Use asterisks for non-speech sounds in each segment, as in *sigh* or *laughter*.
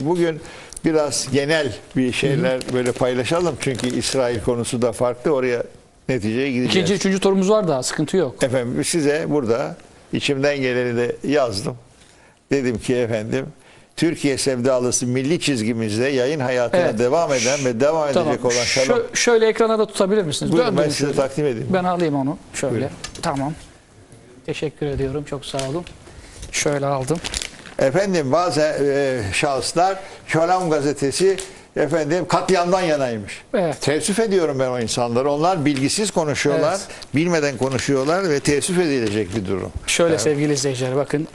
Bugün biraz genel bir şeyler böyle paylaşalım. Çünkü İsrail konusu da farklı. Oraya neticeye gideceğiz. İkinci, üçüncü turumuz var daha sıkıntı yok. Efendim size burada içimden geleni de yazdım. Dedim ki efendim Türkiye sevdalısı milli çizgimizde yayın hayatına Evet. devam eden ve devam Tamam. edecek olan şalom. Şö- şöyle ekrana da tutabilir misiniz? Buyurun, ben Döndürün size şöyle. takdim edeyim. Ben alayım onu şöyle. Buyurun. Tamam. Teşekkür ediyorum. Çok sağ olun. Şöyle aldım. Efendim bazı e, şahıslar Şalam gazetesi efendim katliamdan yanaymış. Evet. Teessüf ediyorum ben o insanları. Onlar bilgisiz konuşuyorlar, Evet. bilmeden konuşuyorlar ve teessüf edilecek bir durum. Şöyle Evet. sevgili izleyiciler bakın.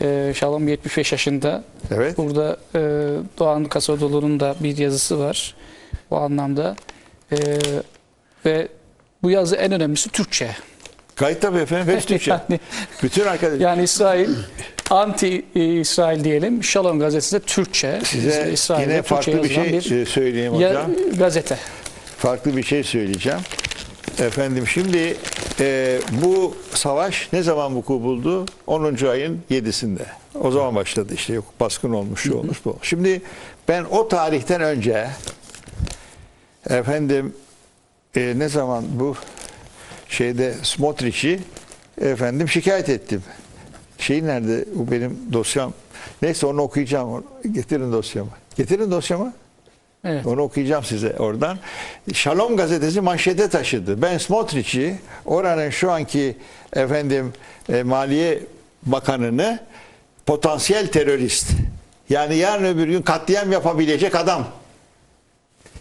Ee, Şalom 75 yaşında. Evet. Burada e, Doğan Kasadoğlu'nun da bir yazısı var. Bu anlamda. Ee, ve bu yazı en önemlisi Türkçe. Kayıt tabii efendim. Hepsi Türkçe. *laughs* Yani- Bütün arkadaşlar. Yani İsrail anti İsrail diyelim. Şalom gazetesi de Türkçe. Size İsrail'de yine Türkçe farklı bir şey e, söyleyeyim hocam. gazete. Farklı bir şey söyleyeceğim. Efendim şimdi e, bu savaş ne zaman vuku buldu? 10. ayın 7'sinde. O zaman başladı işte yok baskın olmuş şu olmuş bu. Şimdi ben o tarihten önce efendim e, ne zaman bu şeyde Smotrich'i efendim şikayet ettim. Şey nerede? Bu benim dosyam. Neyse onu okuyacağım. Getirin dosyamı. Getirin dosyamı. Evet. Onu okuyacağım size oradan. Şalom gazetesi manşete taşıdı. Ben Smotrich'i oranın şu anki efendim e, Maliye Bakanını potansiyel terörist. Yani yarın öbür gün katliam yapabilecek adam.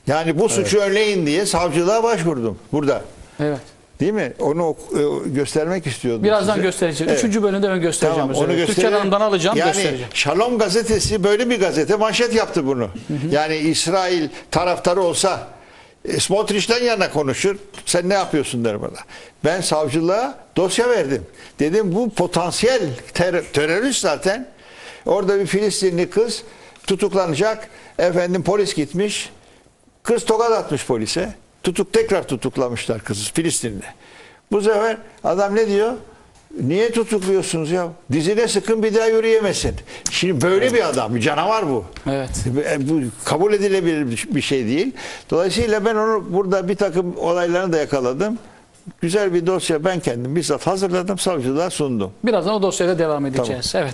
Yani bu suçu önleyin diye savcılığa başvurdum burada. Evet. Değil mi? Onu e, göstermek istiyordum Birazdan size. göstereceğim. Evet. Üçüncü bölümde ben göstereceğim. Tamam onu. Türkçe gösterelim. Hanım'dan alacağım yani, göstereceğim. Şalom gazetesi böyle bir gazete manşet yaptı bunu. Yani İsrail taraftarı olsa e, Smotrich'ten yana konuşur. Sen ne yapıyorsun der bana. Ben savcılığa dosya verdim. Dedim bu potansiyel ter- terörist zaten. Orada bir Filistinli kız tutuklanacak. Efendim polis gitmiş. Kız tokat atmış polise. Tutuk tekrar tutuklamışlar kızı Filistinli. Bu sefer adam ne diyor? Niye tutukluyorsunuz ya? Dizine sıkın bir daha yürüyemesin. Şimdi böyle bir adam, bir canavar bu. Evet. E, Bu kabul edilebilir bir şey değil. Dolayısıyla ben onu burada bir takım olaylarını da yakaladım. Güzel bir dosya ben kendim bizzat hazırladım, savcılığa sundum. Birazdan o dosyayla devam edeceğiz. Evet.